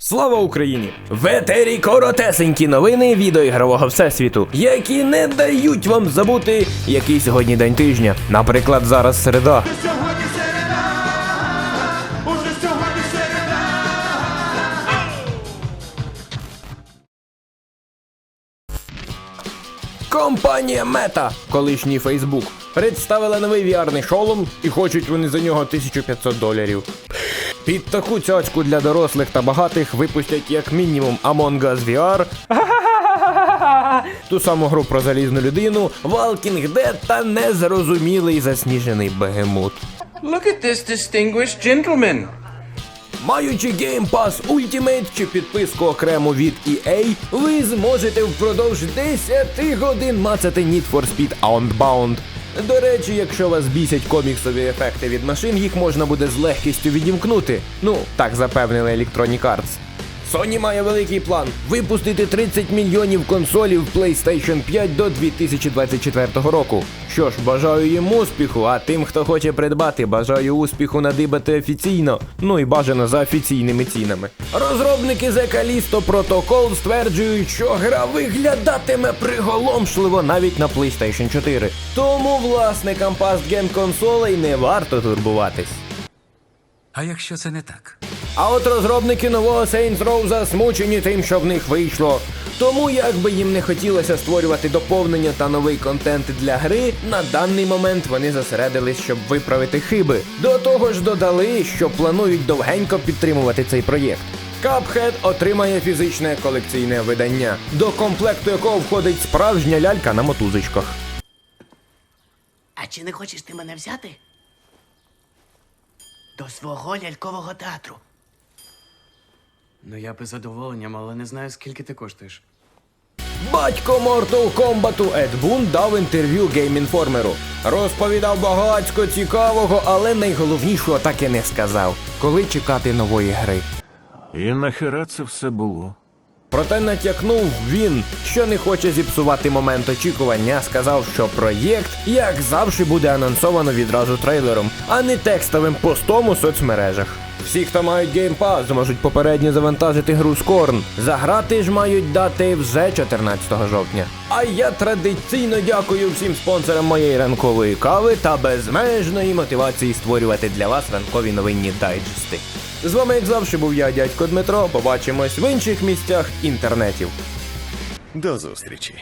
Слава Україні! В етері коротесенькі новини відеоігрового всесвіту, які не дають вам забути, який сьогодні день тижня. Наприклад, зараз середа. Компанія Мета, колишній Фейсбук, представила новий VR-ний шолом і хочуть вони за нього 1500 доларів. Під таку цяцьку для дорослих та багатих випустять як мінімум Among Us VR, ту саму гру про залізну людину, Walking Dead та незрозумілий засніжений бегемут. Look at this distinguished gentleman. Маючи Game Pass Ultimate чи підписку окремо від EA, ви зможете впродовж 10 годин мацати Need for Speed Outbound. До речі, якщо вас бісять коміксові ефекти від машин, їх можна буде з легкістю відімкнути. Ну, так запевнили Electronic Arts. Sony має великий план випустити 30 мільйонів консолів PlayStation 5 до 2024 року. Що ж, бажаю їм успіху, а тим, хто хоче придбати, бажаю успіху надибати офіційно, ну і бажано за офіційними цінами. Розробники The Callisto Protocol стверджують, що гра виглядатиме приголомшливо навіть на PlayStation 4. Тому власникам Gen консолей не варто турбуватись. А якщо це не так? А от розробники нового Saints Row засмучені тим, що в них вийшло. Тому, як би їм не хотілося створювати доповнення та новий контент для гри, на даний момент вони зосередились, щоб виправити хиби. До того ж додали, що планують довгенько підтримувати цей проєкт. Cuphead отримає фізичне колекційне видання, до комплекту якого входить справжня лялька на мотузочках. А чи не хочеш ти мене взяти? До свого лялькового театру. Ну я би з задоволенням, але не знаю, скільки ти коштуєш. Батько Mortal Kombat Ед Бун дав інтерв'ю Game Informer. Розповідав багацько цікавого, але найголовнішого так і не сказав. Коли чекати нової гри. І нахера це все було? Проте натякнув він, що не хоче зіпсувати момент очікування, сказав, що проєкт, як завжди, буде анонсовано відразу трейлером, а не текстовим постом у соцмережах. Всі, хто мають Pass, зможуть попередньо завантажити гру Скорн. Заграти ж мають дати вже 14 жовтня. А я традиційно дякую всім спонсорам моєї ранкової кави та безмежної мотивації створювати для вас ранкові новинні дайджести. З вами, як завжди, був я, дядько Дмитро. Побачимось в інших місцях інтернетів. До зустрічі.